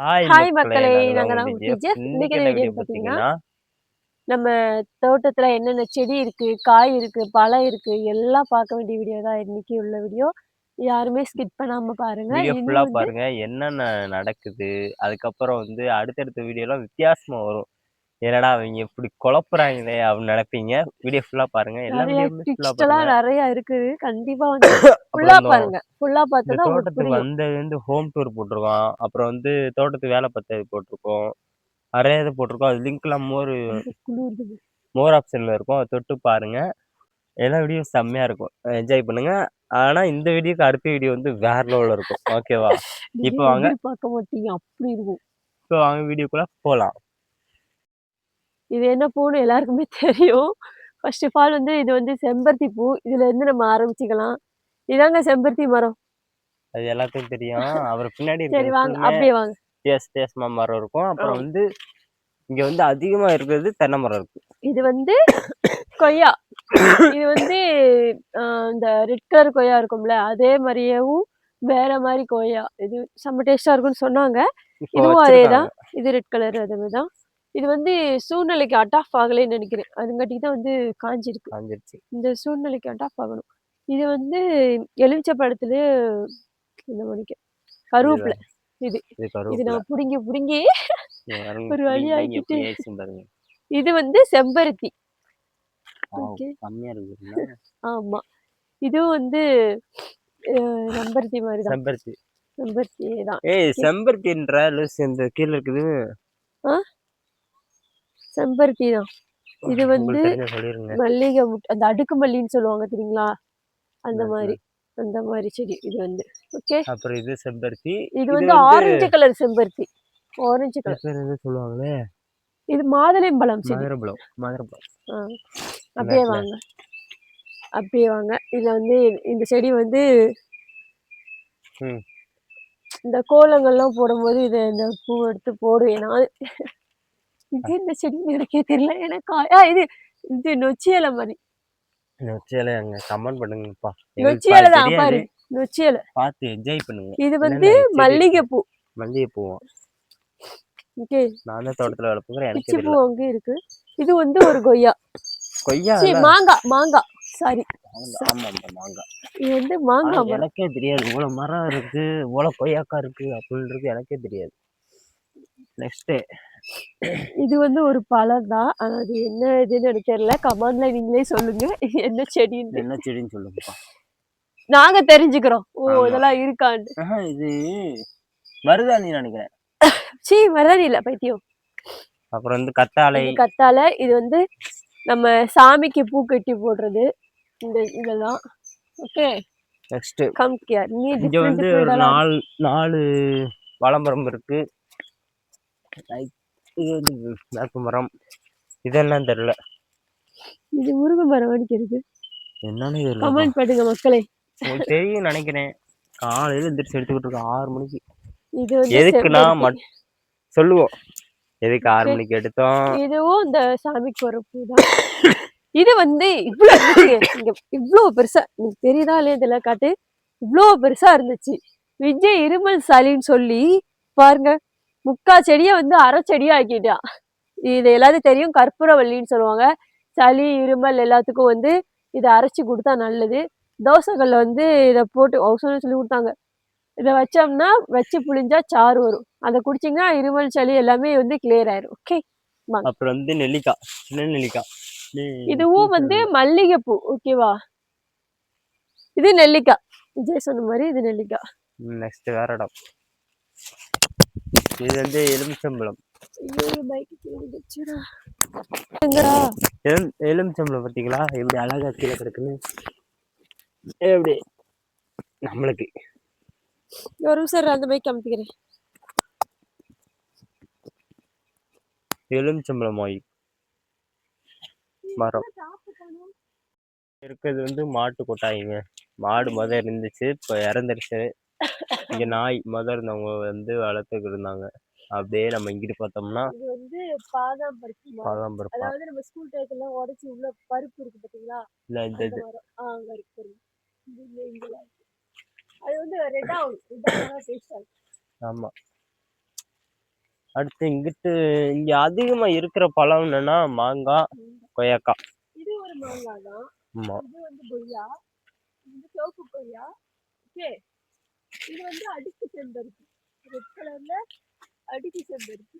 Hi hi மக்களே நாங்க இன்னைக்கு வீடியோ பார்த்தீங்கன்னா நம்ம தோட்டத்துல என்னென்ன செடி இருக்கு காய் இருக்கு பழம் இருக்கு எல்லாம் பார்க்க வேண்டிய வீடியோ தான் இன்னைக்கு உள்ள வீடியோ யாருமே ஸ்கிப் பண்ணாம பாருங்க. வீடியோ ஃபுல்லா பாருங்க. என்னென்ன நடக்குது அதுக்கப்புறம் வந்து அடுத்தடுத்த வீடியோலாம் வித்தியாசமா வரும். என்னடா அவங்க இப்படி குழப்புறாங்களே அப்படின்னு நினைப்பீங்க. வீடியோ ஃபுல்லா பாருங்க. எல்லாம் நிறைய இருக்குது. கண்டிப்பா வந்து ஃபுல்லா பாருங்க. ஃபுல்லா பார்த்தா தோட்டத்துக்கு வந்தது வந்து ஹோம் டூர் போட்டிருக்கோம். அப்புறம் வந்து தோட்டத்துக்கு வேலை பார்த்தது போட்டிருக்கோம். நிறைய இது போட்டிருக்கோம். அது லிங்க்லாம் மோர் மோர் ஆப்ஷன்ல இருக்கும். அதை தொட்டு பாருங்க. எல்லா வீடியோ செம்மையா இருக்கும். என்ஜாய் பண்ணுங்க. ஆனா இந்த வீடியோக்கு அடுத்த வீடியோ வந்து வேற லெவல்ல இருக்கும். ஓகேவா இப்போ வாங்க. எதிர்பார்க்க மாட்டீங்க. அப்படி இருக்கும். இப்போ வாங்க வீடியோக்குள்ள போலாம். இது என்ன பூன்னு எல்லாருக்குமே தெரியும். ஃபர்ஸ்ட் ஆஃப் ஆல் வந்து இது வந்து செம்பருத்தி பூ. இதுல இருந்து நம்ம ஆரம்பிச்சுக்கலாம். இதாங்க செம்பருத்தி மரம். அது எல்லாத்துக்கும் தெரியும். அவர் பின்னாடி சரி வாங்க. அப்படியே வாங்க. வித்தியாச வித்தியாசமா மரம் இருக்கும். அப்புறம். வந்து இங்க வந்து அதிகமா இருக்கிறது தென்னை மரம் இருக்கு. இது வந்து கொய்யா. இது வந்து இந்த ரெட் கலர் கொய்யா இருக்கும்ல அதே மாதிரியேவும் வேற மாதிரி கொய்யா. இது செம்ம டேஸ்டா இருக்கும்னு சொன்னாங்க. இதுவும் வச்சிருக்காங்க. அதேதான் இது ரெட் கலர் அதுதான் இது வந்து சூழ்நிலைக்கு அட் ஆஃப் ஆகலைன்னு நினைக்கிறேன். அதுங்காட்டிக்கு தான் வந்து காஞ்சிருக்கு. காஞ்சிருச்சு. இந்த சூழ்நிலைக்கு அட் ஆஃப் ஆகணும். இது வந்து எலுமிச்சை பழத்துல இந்த மணிக்கு கருவேப்பிலை. இது இது. நம்ம புடுங்கி புடுங்கி ஒரு வழி பாருங்க. இது வந்து செம்பருத்தி. ஆமா. இதுவும் வந்து செம்பருத்தி மாதிரி செம்பருத்தி. செம்பருத்தி தான் ஏய் செம்பருத்தின்ற லூஸ் இந்த கீழ இருக்குது. செம்பருத்தி தான் இது வந்து மல்லிகை முட்டை அந்த அடுக்கு மல்லின்னு சொல்லுவாங்க தெரியுங்களா? அந்த மாதிரி அந்த மாதிரி செடி இது வந்து. ஓகே? அப்புறம் இது செம்பருத்தி. இது வந்து ஆரஞ்சு கலர் செம்பருத்தி. Orange colour. எது சொல்லுவாங்களே? இது மாதுளம்பழம் செடி. மதுரபலம் ஆ, அப்படியே. வாங்க. அப்படியே வாங்க. இதுல வந்து இந்த செடி வந்து. இந்த கோலங்கள்லாம் போடும்போது இதை இந்த பூ எடுத்து போடுவேன் நான். இது இந்த செடி? எனக்கே தெரியல. எனக்கு இது இது நொச்சி இலை மாதிரி. நொச்சியில அங்க கமெண்ட் பண்ணுங்கப்பா. நொச்சி எங்களுக்கு இலை தான் பாரு நொச்சி இலை பார்த்து என்ஜாய் பண்ணுங்க. இது வந்து என்னென்ன செடி? மல்லிகை பூ மல்லிகை பூவும் ஓகே. நான் தான் தோட்டத்துல வளர்ப்புங்கிற எனக்கே பூ அங்கே இருக்கு. இது வந்து ஒரு கொய்யா. கொய்யா சரி மாங்காய் மாங்காய் சாரி இது வந்து மாங்காய் எனக்கே தெரியாது. இவ்வளவு மரம் இருக்கு இவ்வளவு கொய்யாக்கா இருக்கு அப்படின்றது எனக்கே தெரியாது. நெக்ஸ்ட் இது வந்து ஒரு பழம் தான். ஆனா அது என்ன இதுன்னு எனக்கு தெரியல. கமெண்ட்ல நீங்களே சொல்லுங்க. என்ன செடின்னு. என்ன செடின்னு சொல்லுங்கப்பா. நாங்க தெரிஞ்சுக்கிறோம். ஓ. இதெல்லாம் இருக்கான்னு. இது மருதாணி நினைக்கிறேன். சீ மருதாணி இல்ல பைத்தியம். அப்புறம் வந்து கத்தாழை. கத்தாழை இது வந்து நம்ம சாமிக்கு பூ கட்டி போடுறது. இந்த இதெல்லாம். ஓகே. நெக்ஸ்ட் கம் கேர் நீ இங்க வந்து ஒரு நாலு நாலு வளம்பரம் இருக்கு. Like, இது வந்து வேப்ப மரம். இது என்னன்னு தெரியல. இது முருங்கை மரம் அடிக்கிறது என்னன்னு தெரியல கமெண்ட் பண்ணுங்க மக்களே. தெரியும் நினைக்கிறேன். காலையில எந்திரிச்சு எடுத்துக்கிட்டு இருக்கோம். ஆறு மணிக்கு. இது எதுக்குன்னா சொல்லுவோம். எதுக்கு ஆறு. மணிக்கு எடுத்தோம்? இதுவும் இந்த சாமிக்கு போற பூ தான் இது வந்து இவ்வளவு இவ்வளவு பெருசா எனக்கு தெரியுதா இல்லையா இதுல காட்டு? இவ்வளவு பெருசா இருந்துச்சு. விஜய் இருமல் சளின்னு சொல்லி பாருங்க. முக்கா செடியை வந்து அரை செடியா ஆக்கிட்டான் இது எல்லாத்தையும் தெரியும். கற்பூரவல்லின்னு சொல்லுவாங்க. சளி இருமல் எல்லாத்துக்கும் வந்து இதை அரைச்சி கொடுத்தா நல்லது. தோசைகள்ல வந்து இதை போட்டு அவசரம் சொல்லி கொடுத்தாங்க. இதை வச்சோம்னா வச்சு புளிஞ்சா சாறு வரும். அதை குடிச்சிங்கன்னா இருமல் சளி எல்லாமே வந்து கிளியர் ஆயிரும். ஓகே அப்புறம் வந்து நெல்லிக்காய். சின்ன நெல்லிக்காய். இதுவும் வந்து மல்லிகைப்பூ. ஓகேவா இது நெல்லிக்காய். விஜய் சொன்ன மாதிரி இது நெல்லிக்காய். நெக்ஸ்ட் வேற இடம். இது வந்து எலுமிச்சம்பழம்? எலும் எலுமிச்சம்பழம் பார்த்தீங்களா? எப்படி அழகா கீழே கிடக்குன்னு? எப்படி? நம்மளுக்கு. ஒரு நிமிஷம் அந்த பைக் அமுத்திக்கிறேன். எலுமிச்சம்பழம் ஆயில் மரம். இருக்கிறது வந்து மாட்டு கொட்டாயிங்க மாடு முத இருந்துச்சு இப்போ இறந்துருச்சு. இங்க நாய் முத இருந்தவங்க வந்து வளர்த்துக்கிட்டு இருந்தாங்க. அப்படியே நம்ம இங்கிட்டு பார்த்தோம்னா இது வந்து பாதாம் பருப்பு. பாதாம் பருப்பா? அதாவது நம்ம ஸ்கூல் டயத்துல உடைச்சு உள்ள பருப்பு இருக்கு பாத்தீங்களா இல்லை இந்த அந்த இது. மரம். ஆ அங்க இருக்கு பாருங்க. இது இங்க இங்கெல்லாம் இருக்கு. அது வந்து ரெட்டா ரெட்டா டேஸ்டா இருக்கும் ஆமா. அடுத்து இங்கிட்டு இங்க அதிகமா இருக்கிற பழம் என்னன்னா மாங்காய் கொய்யாக்காய் இது ஒரு மாங்காய் தான் ஆமா. இது வந்து கொய்யா. இது வந்து சிவப்பு கொய்யா. ஓகே. இது வந்து அடுக்கு செம்பருத்தி. ரெட் கலர்ல அடுக்கு செம்பருத்தி.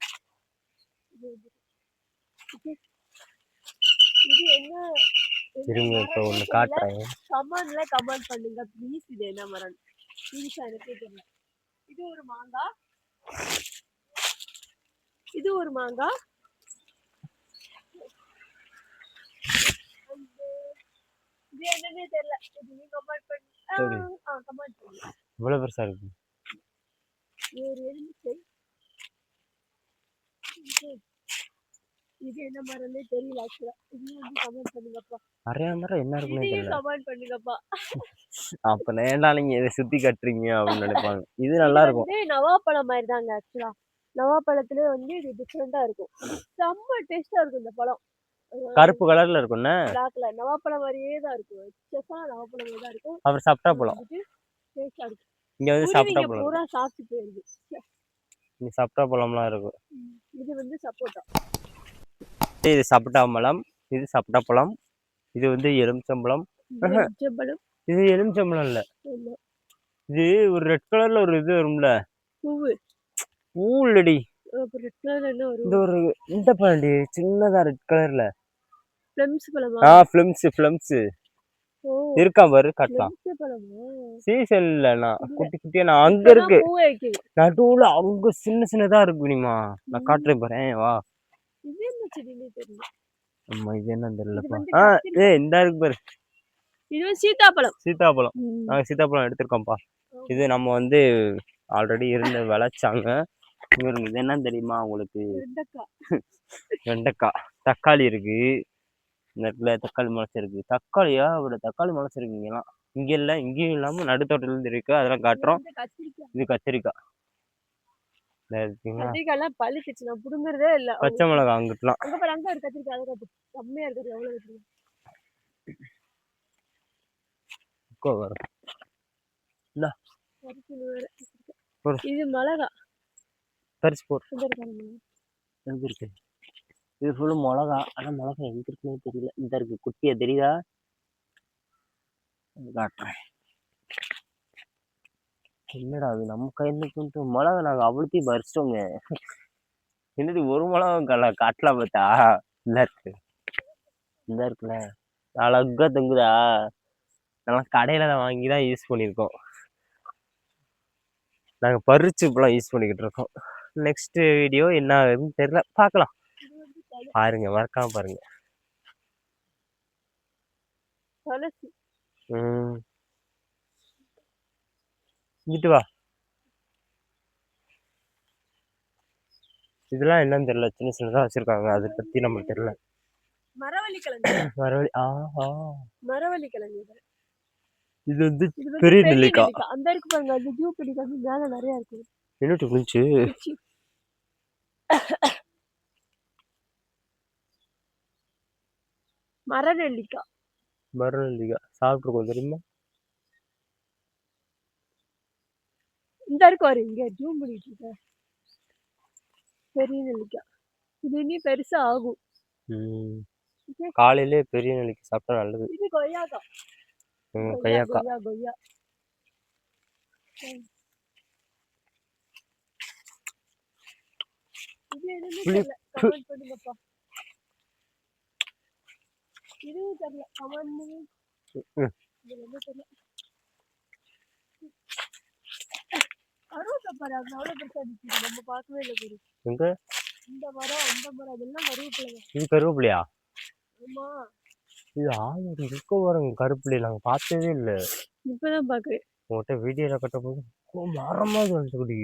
இது என்ன இப்போ ஒண்ணு காட்டுறேன். கமெண்ட்ல கமெண்ட் பண்ணுங்க ப்ளீஸ் இது என்ன மரம்? ப்ளீஸ் எனக்கே தெரியல. இது ஒரு மாங்காய் இது ஒரு மாங்காய் இது என்னன்னே தெரியல. இது நீ கமெண்ட் பண்ணி கமெண்ட் பண்ணுங்க. இவ்வளவு பெருசா இருக்கு. இது ஒரு எலுமிச்சை இது- இது என்ன மரம்னே தெரியல ஆக்சுவலா இதையும் வந்து கமெண்ட் பண்ணுங்கப்பா. நிறைய மரம் என்ன இருக்குன்னே தெரியல. கமெண்ட் பண்ணுங்கப்பா. அப்ப ஏன்டா நீங்க இதை சுத்தி கட்டுறீங்க அப்படின்னு நினைப்பாங்க. இது நல்லா இருக்கும். நவாப்பழம் மாதிரி தாங்க ஆக்சுவலா நவாப்பழத்துல வந்து இது டிஃப்ரெண்டா இருக்கும். செம்ம டேஸ்டா இருக்கும் இந்த பழம். கருப்பு கலர்ல இருக்கும்ண்ணே பிளாக்ல நவாப்பழம் மாதிரியே தான் இருக்கும். செஃபா நவாப்பழம் தான் இருக்கும். அப்புறம் சப்டா பழம் இங்க வந்து குருவிங்க பழம் பூரா சாப்பிட்டு போயிருது. இங்க சப்டா பழம்லாம் இருக்கும் இது வந்து சப்போட்டா. இது சப்டா பழம் இது சப்டா பழம் இது வந்து எலுமிச்சம்பழம் இது எலுமிச்சம்பழம் இல்ல. இது ஒரு ரெட் கலர்ல ஒரு இது வரும்ல. பூவு. பூ இல்லடி இந்த ஒரு இந்த பழம்டி சின்னதா ரெட் கலர்ல பிளம்ஸ் பழமா? ஆ பிளம்ஸ் பிளம்ஸ் ஓ இருக்கா பாரு காட்டலாம் பிளம்ஸ் பழமா சீசன் இல்ல. குட்டி குட்டியா நான் அங்க இருக்கு. நடுவுல அங்க சின்ன சின்னதா இருக்கு நீமா நான் காட்டுறேன் பாரு. வா. அம்மா இது என்ன தெரியலப்பா வந்து ஆ கத்திரி- ஏ இந்த இருக்கு பாரு. இது சீதாப்பழம் சீதாப்பழம். நாங்க சீதாப்பழம் எடுத்திருக்கோம்ப்பா இது நம்ம வந்து ஆல்ரெடி இருந்த விளைச்சாங்க இவருக்கு இது என்ன தெரியுமா உங்களுக்கு? வெண்டைக்காய். தக்காளி இருக்கு. இந்த இடத்துல தக்காளி முளைச்சிருக்கு தக்காளியா? அவட தக்காளி முளைச்சிருக்கு இங்கெல்லாம் இங்க இல்ல இங்கேயும் இல்லாம நடுத்தோட்டத்துல இருந்து இருக்கு. அதெல்லாம் காட்டுறோம். இது கத்திரிக்காய் இந்த இருக்குங்களா கத்திரிக்காய் எல்லாம் பழுத்துச்சு நான் புடுங்குறதே இல்ல. பச்சை மிளகாய் அங்கிட்டுலாம். அங்க பாரு அங்க ஒரு கத்திரிக்காய் அதை செம்மையா இருக்குது எவ்வளவு இருக்குது உட்கோ வரும். இது மிளகா. பறிச்சு போட்டு இருக்கு? இது ஃபுல்லு மிளகா. ஆனா மிளகா எங்க இருக்குன்னு தெரியல. இந்த இருக்கு. குட்டியா தெரியுதா? காட்டுறேன். என்னடா அது நம்ம கையில கொண்டு மிளகா நாங்க அவ்வளோத்தையும் பறிச்சிட்டோங்க என்னடி ஒரு மிளகா கல காட்டலாம் பார்த்தா இந்த இருக்கு. இந்த இருக்குல்ல. அழகா தொங்குதா? நல்லா கடையில தான் வாங்கி தான் யூஸ் பண்ணியிருக்கோம். நாங்க பறிச்சு இப்பெல்லாம் யூஸ் பண்ணிக்கிட்டு இருக்கோம். நெக்ஸ்ட் வீடியோ என்ன ஆகுதுன்னு தெரியல. பார்க்கலாம் பாருங்க மறக்காம பாருங்க. இங்கிட்டு வா. இதெல்லாம் என்னன்னு தெரியல சின்ன சின்னதா வச்சிருக்காங்க அதை பத்தி நமக்கு தெரியல. மரவள்ளி கிழங்கு மறுபடி ஆஹா மரவள்ளி கிழங்கு இது. வந்து பெரிய நெல்லிக்காய். நெல்லிக்காய் அந்த இருக்கு பாருங்க ஜூ பிடிக்கு வந்து மேல நிறைய இருக்கு. என்னட்டு குளிச்சு குச்சி. மர நெல்லிக்காய் மறுநெல்லிக்காய் சாப்பிட்ருக்கோம் தெரியுமா? இந்த இருக்கு பாரு இங்க ஜூம் பண்ணிட்டு இருக்க. பெரிய நெல்லிக்காய் இது இனி பெருசா ஆகும். காலையிலே பெரிய நெல்லிக்காய் சாப்பிட்டா நல்லது. இது கொய்யாக்காய் கொய்யாக்காய் கொய்யா. இது என்னன்னு புளி- தெரியல. கமெண்ட் பண்ணுங்கப்பா. இதுவும் தெரியல தெரியல கருவேப்பிலை பாரு அது அவ்வளவு பெருசா நிக்குது நம்ம பார்க்கவே இல்லை பாரு எங்க இந்த மரம் அந்த மரம் அதெல்லாம் கருவேப்பிலைங்க இது கருவேப்பிலையா ஆமா இது ஆமாம் இருக்க பாருங்க கருப்பிள்ளை நாங்கள் பார்த்ததே இல்லை இப்பதான் பாக்குறேன் உங்கள்கிட்ட வீடியோல கட்ட போது மரமா வந்துக்குடி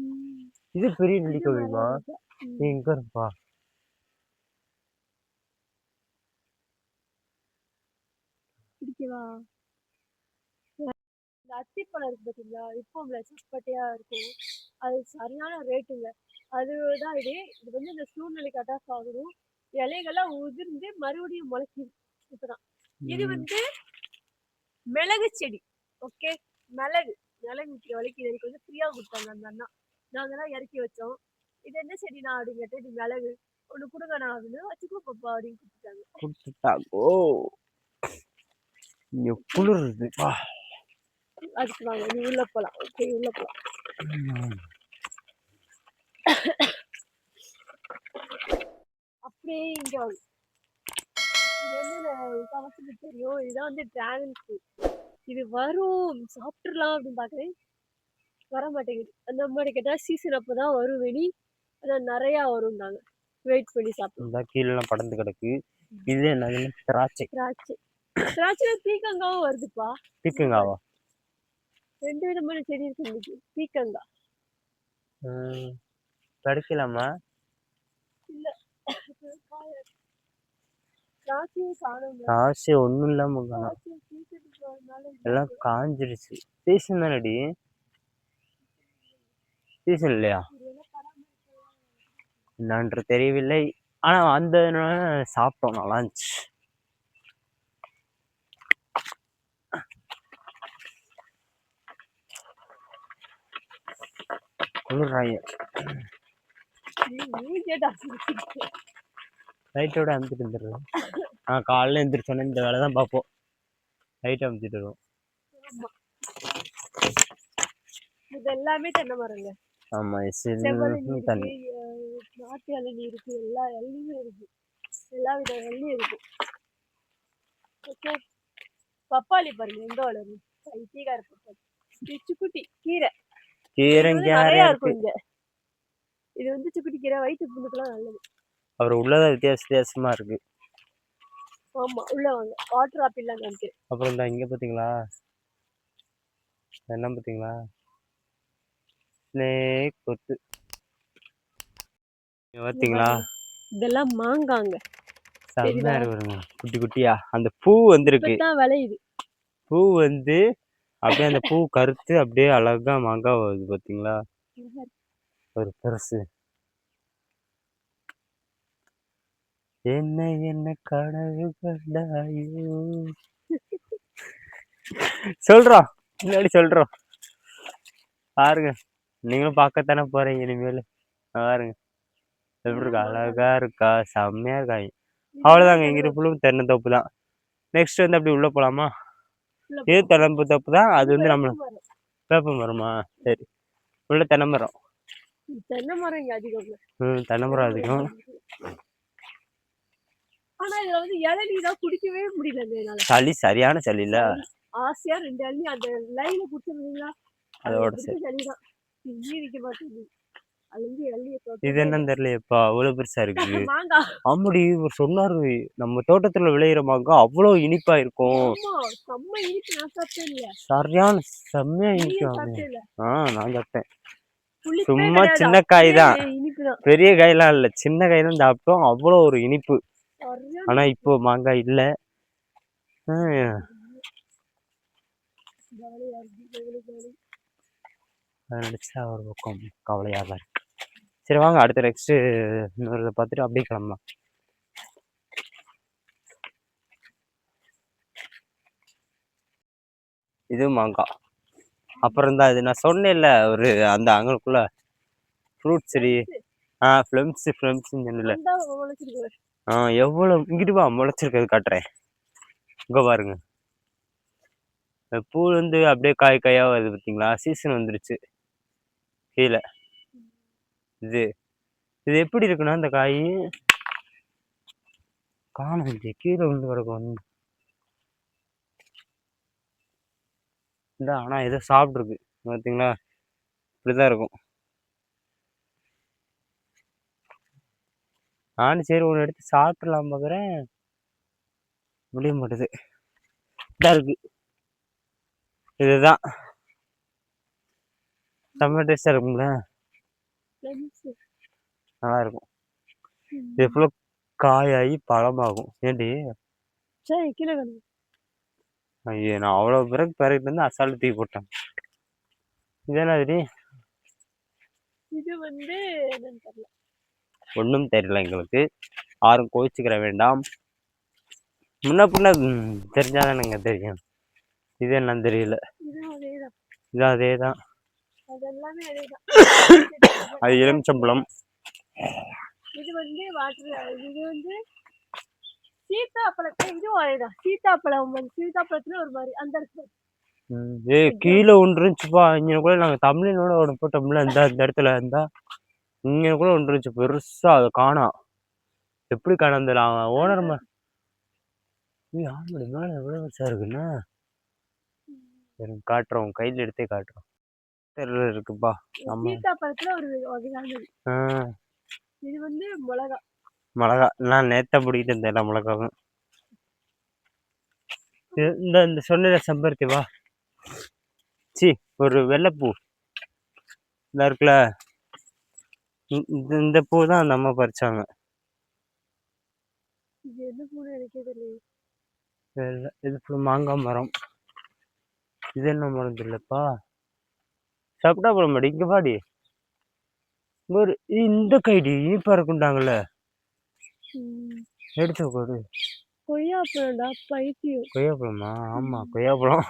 ம். இது பெரிய நெல்லிக்காய் மரம் வேணுமா இருக்கு. ம். நீ எங்க இருப்பா பிடிக்கவா இந்த அத்திப்பழம் இருக்கு பார்த்தீங்களா இப்போ சப்பட்டையா இருக்கும். அது சரியான ரேட்டுங்க அதுதான் இது. இது வந்து இந்த சூழ்நிலைக்கு அட்டாச் ஆகணும் இலைகள்லாம் உதிர்ந்து மறுபடியும் முளைக்குது இப்பதான். இது. வந்து மிளகு செடி. ஓகே? மிளகு. மிளகு வரைக்கும் எனக்கு வந்து ஃப்ரீயா கொடுத்தாங்க அந்த அண்ணா. நாங்க தான் இறக்கி வச்சோம். இது என்ன செடினா அப்படின்னு கேட்டு இது மிளகு. ஒண்ணு கொடுங்கண்ணா அப்படின்னு வச்சுக்கோ பாப்பா அப்படின்னு கொடுத்துட்டாங்கோ. இங்க குளிருது. வா. அதுக்கு வாங்க நீ உள்ள போலாம். சரி உள்ள போலாம். அப்படியே இங்க வந்து. நான் முக்காவாசி தெரியும். இதுதான் வந்து டிராகன் ஃப்ரூட் இது வரும். சாப்பிட்டுறலாம் அப்படின்னு பார்க்குறேன் வர மாட்டேங்குது அந்த மாதிரி கேட்டால் சீசன் அப்போ தான் வரும் வெளி. ஆனால் நிறையா வரும்னாங்க. வெயிட் பண்ணி சாப்பிடலாம். இந்த கீழெல்லாம் படர்ந்து கிடக்கு. இது என்னதுன்னு திராட்சை. திராட்சை. பீக்கங்காவும் வருதுப்பா. பீக்கங்காவா? ரெண்டு விதமான செடி இருக்கு இன்னைக்கு. பீக்கங்காய். ம், கிடைக்கலாமா? காணும். திராட்சை ஒன்றும் இல்லாம எல்லாம் காஞ்சிருச்சு. சீசன் தானடி? சீசன் இல்லையா? என்னன்று தெரியவில்லை. ஆனா அந்த சாப்பிட்டோம். நல்லா இருந்துச்சு. குளிர்றாங்க லைட்டோட அமுத்திட்டு வந்துடுறோம் ஆ காலைல எந்திரிச்சோன்னே இந்த வேலை தான் பார்ப்போம். லைட் அமுத்திட்டு வருவோம். இது எல்லாமே தென்னை மரங்க. ஆமா எஸ் தண்ணி. நாட்டு இளநீ இருக்கு எல்லா இளநியும் இருக்கு. எல்லா வித இளநியும் இருக்கு. ஓகே பப்பாளி பாருங்க எங்க வளரும் பைத்தியக்கார பப்பாளி. இது சுக்குட்டி கீரை. இது வந்து கீரைங்க நிறைய இருக்கு இது வந்து சுக்குட்டி கீரை வயிற்று புண்ணுக்கெல்லாம் நல்லது. அவர் உள்ளதான் வித்தியாச வித்தியாசமா இருக்கு. ஆமா உள்ள வாங்க. வாட்டர் ஆப்பிள் நினைக்கிறேன். அப்புறம் இந்த இங்க பாத்தீங்களா? என்ன பாத்தீங்களா? ஸ்னேக் கொத்து. பாத்தீங்களா? இதெல்லாம் மாங்காங்க. செம்மையா இருக்கு பாருங்க. குட்டி குட்டியா. அந்த பூ வந்திருக்கு. இப்பதான் விளையுது. பூ வந்து அப்படியே அந்த பூ கருத்து அப்படியே அழகா மாங்காய் வருது பாத்தீங்களா? ஒரு பெருசு. என்ன என்ன கனவு கண்டாயோ. சொல்றோம். முன்னாடி சொல்றோம். பாருங்க. நீங்களும் பார்க்கத்தானே போறீங்க இனிமேல். பாருங்க. எப்படி இருக்கா? அழகா இருக்கா? செம்மையா இருக்காங்க அவ்வளவுதாங்க. இங்கிட்டு ஃபுல்லும் தென்னந்தோப்பு தான். நெக்ஸ்ட் வந்து அப்படி உள்ள போலாமா? இது தென்னம்பு தோப்பு தான் அது வந்து நம்ம வேப்ப மரம். சரி. உள்ள தென்னை மரம் தென்னை மரம் இங்க அதிகம் ம் தென்னை மரம் அதிகம். ஆனா இதுல வந்து இளநீ தான் குடிக்கவே முடியல என்னால. சளி சரியான சளி இல்ல ஆசையா ரெண்டு இளநீ அந்த லைன்ல குடிச்சிருந்தீங்களா அதோட இங்கேயும் நிக்க மாட்டேங்குது. இது என்னன்னு தெரியலையேப்பா அவ்வளவு பெருசா இருக்கு? ஆமாடி இவர் சொன்னாரு நம்ம தோட்டத்துல விளையிற மாங்காய் அவ்வளவு இனிப்பா இருக்கும். சரியான செம்மையா இனிக்கும் சாப்பிட்டே இல்ல. ஆ நான் சாப்பிட்டேன். சும்மா சின்ன காய் தான். பெரிய காயெல்லாம் இல்ல சின்ன காய் தான் சாப்பிட்டோம். அவ்வளோ ஒரு இனிப்பு. ஆனா இப்போ மாங்காய் இல்ல. நினைச்சா ஒரு பக்கம் கவலையாக தான் இருக்கு. சரி வாங்க அடுத்த நெக்ஸ்ட் இன்னொரு இதை பார்த்துட்டு அப்படியே கிளம்பலாம். இது மாங்காய் அப்புறம் தான் இது நான் சொன்னேன்ல ஒரு அந்த அங்கனுக்குள்ள ஃப்ரூட் செடி. ஆ ஃப்ளம்ஸ் ஃப்ளம்ஸ்ன்னு சொன்னல. ஆ எவ்வளோ இங்கிட்டு வா முளைச்சிருக்கிறது காட்டுறேன். இங்கே பாருங்க. பூ வந்து அப்படியே காய் காயா வருது பார்த்தீங்களா சீசன் வந்துருச்சு. கீழே. இது இது எப்படி இருக்குன்னா இந்த காய் காணும் இது கீழே விழுந்து கிடக்கும். இந்த ஆனால் ஏதோ சாப்பிட்ருக்கு பார்த்தீங்களா இப்படிதான் இருக்கும். நானும் சரி ஒன்று எடுத்து சாப்பிட்லாம் பார்க்குறேன் முடிய மாட்டுது. இதாக இருக்கு. இதுதான். செம்ம டேஸ்டாக இருக்குங்களேன் நல்லா இருக்கும். இது ஃபுல்லாக காயாகி பழமாகும். ஏண்டி? சரி கீழே கிடக்கு. ஐயோ நான் அவ்வளோ பிறகு பிறகு வந்து அசால்ட்டு தூக்கி போட்டேன். இது என்னதுடி? இது வந்து ஒன்றும் தெரியல. எங்களுக்கு. யாரும் கோச்சிக்கிற வேண்டாம். முன்ன பின்ன தெரிஞ்சாதானேங்க தெரியும். இது என்னன்னு தெரியல. இது அதே தான் அது அதேதான். எலுமிச்சம்பழம். இது வந்து வாட்டர் இது வந்து சீத்தாப்பழத்தை இது வாழைதான் சீத்தாப்பழம் சீத்தாப்பழத்துல ஒரு மாதிரி அந்த இடத்துல. ஏய் கீழே ஒன்று இருந்துச்சுப்பா. இங்கே கூட நாங்கள் தமிழினோட ஒன்று போட்டோம்ல இந்த இந்த இடத்துல இருந்தா இங்கே கூட ஒன்று இருந்துச்சு பெருசா அதை காணோம் எப்படி காணாம அவன் ஓனர் ஆமாடி மேலே எவ்வளோ பெருசா இருக்குண்ணா எனக்கு காட்டுறோம் கையில் எடுத்தே காட்டுறோம் தெரியல இருக்குப்பா. சீத்தாப்பழத்துல ஒரு வகையான இது. வந்து மிளகா. மிளகா. நான் நேத்தா பிடிக்கிட்டு இருந்தேன் மிளகாவும். இது- இந்த இந்த சொன்ன செம்பருத்தி வா. சி ஒரு வெள்ளைப்பூ. இந்த இருக்குல்ல. இந்த- பூ தான் அந்த அம்மா பறிச்சாங்க. இது மாங்காய் மரம். இது என்ன மரம் தெரியலப்பா. சாப்பிட்டா போட மாடி இங்க பாடி ஒரு இந்த கைடி இனிப்பா இருக்குண்டாங்கல்ல எடுத்து கொடு கொய்யாப்பழம்டா பைத்தியம். கொய்யாப்பழமா? ஆமா கொய்யாப்பழம்.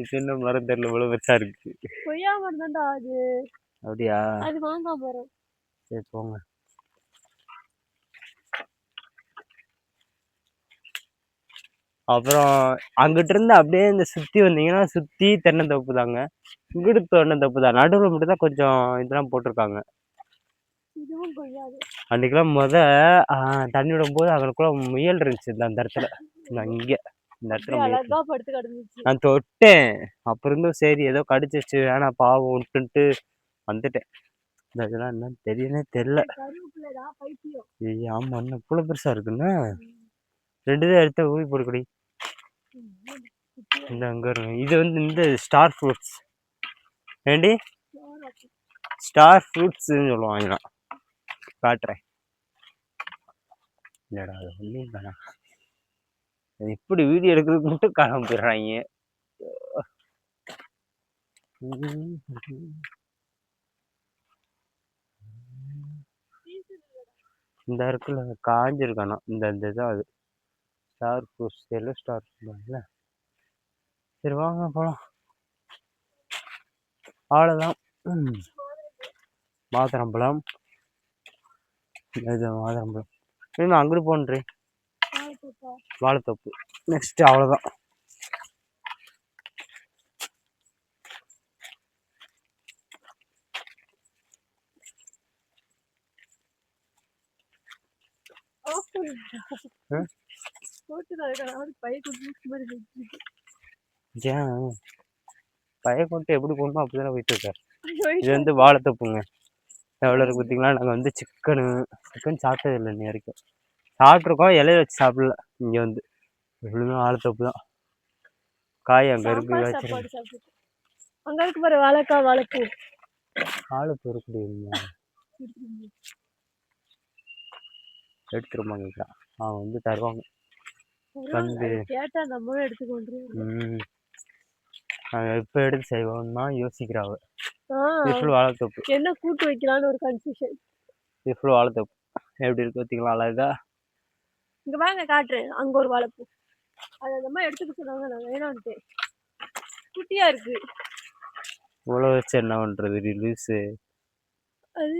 இது என்ன மரம் தெரியல இவ்வளவு பெருசா இருக்கு. கொய்யா மரம் தான்டா அது. அப்படியா? அது மாங்காய் மரம். சரி போங்க. அப்புறம் அங்கிட்ட இருந்து அப்படியே இந்த சுத்தி வந்தீங்கன்னா சுத்தி தென்னந்தோப்பு தாங்க. இங்கிட்டு தென்னந்தோப்பு தான். நடுவில் மட்டும் தான் கொஞ்சம் இதெல்லாம் போட்டிருக்காங்க. அன்னைக்கெல்லாம் முத தண்ணி விடும்போது அங்கனக்குள்ள முயல் இருந்துச்சு இந்த அந்த இடத்துல. இங்க இந்த இடத்துல நான் தொட்டேன். அப்புறம் இருந்தும் சரி ஏதோ கடிச்சிச்சு வேணாம் பாவம் விட்டுன்ட்டு வந்துட்டேன். இந்த இதெல்லாம் என்னன்னு தெரியனே தெரியல. கருவேப்பிலைடா பைத்தியம். ஐய், ஆமா என்ன இவ்வளோ பெருசா இருக்குன்னு. ரெண்டு தான் எடுத்து ஊறி போட்டுக்கடி. இந்த அங்க இருக்கும் இது வந்து இந்த ஸ்டார் ஃப்ரூட்ஸ் ஏண்டி? ஸ்டார் ஃப்ரூட்ஸ்ன்னு சொல்லுவாங்க இதெல்லாம். காட்டுறேன். இல்லைடா அது ஒன்றும் வேணாம் அது வீடியோ எடுக்கிறதுக்கு மட்டும் காணாம போயிடுறாங்க இந்த இருக்குல்ல காஞ்சிருக்கானா? இந்த இந்த இதான் அது. ஸ்டார் ஃப்ரூட்ஸ் எல்லோ ஸ்டார் ஃப்ரூட்ல சரி வாங்க போகலாம் அவ்வளோதான் ம். மாதுளம்பழம். இது மாதுளம்பழம். இன்னும் அங்கிட்டு போன்றே வாழைத்தோப்பு. நெக்ஸ்ட் அவ்வளோதான் ஆ? ஏன்? பையன் கொண்டு எப்படி போகணுமோ அப்படி தானே போயிட்டு இருக்காரு இது வந்து வாழைத்தோப்புங்க எவ்வளோ இருக்கு பார்த்தீங்களா? நாங்கள் வந்து சிக்கனு சிக்கன் சாப்பிட்டது இல்லை இன்னி வரைக்கும். சாப்பிட்ருக்கோம் இலைய வச்சு சாப்பிடல. இங்கே வந்து. எப்படியுமே வாழைத்தோப்பு தான் காய் அங்கே இருக்கு வச்சிருக்கேன் அங்க இருக்கு பாரு வாழைக்காய் வாழைப்பூ வாழைப்பூ இருக்குடி எடுத்துருமா கேட்குறான் அவன் வந்து தருவாங்க. வந்து கேட்டா நம்மளும் எடுத்துக்கொண்டு இப்போ எடுத்து செய்வோம்னா யோசிக்கிறாவ ஆ, இது ஃபுல் வாழைத்தோப்பு. என்ன கூட்டு வைக்கலாம்னு ஒரு கன்ஃபியூஷன் இது ஃபுல் வாழைத்தோப்பு. எப்படி இருக்கு பார்த்தீங்களா அழகா. இங்க வாங்க காட்டுறேன். அங்க ஒரு வாழைப்பூ. அது அந்த மாதிரி எடுத்துக்க சொன்னாங்க நான் வேணான்ட்டு. குட்டியா இருக்கு. இவ்வளோ வச்சு என்ன பண்ணுறது லூஸு அது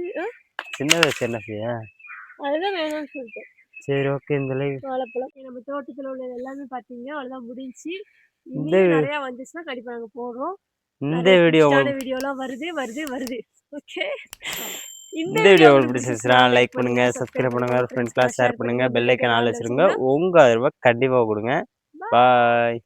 சின்ன வயசு என்ன செய்ய? அதுதான் வேணாம்னு சொல்லிட்டேன். சரி ஓகே இந்த லைவ் வாழைப்பழம். நம்ம தோட்டத்துல உள்ளது எல்லாமே பாத்தீங்க அவ்வளவுதான் முடிஞ்சுச்சு. இந்த நிறைய வந்துச்சுன்னா கண்டிப்பா நாங்க போடுறோம். இந்த வீடியோ வீடியோலாம் வருது வருது வருது. ஓகே இந்த வீடியோ உங்களுக்கு பிடிச்சிருச்சுன்னா லைக் பண்ணுங்க சப்ஸ்கிரைப் பண்ணுங்க ஃப்ரெண்ட்ஸ்லாம் ஷேர் பண்ணுங்க பெல் ஐக்கன் ஆல் வச்சிருங்க. உங்க ஆதரவை கண்டிப்பாக கொடுங்க. பாய்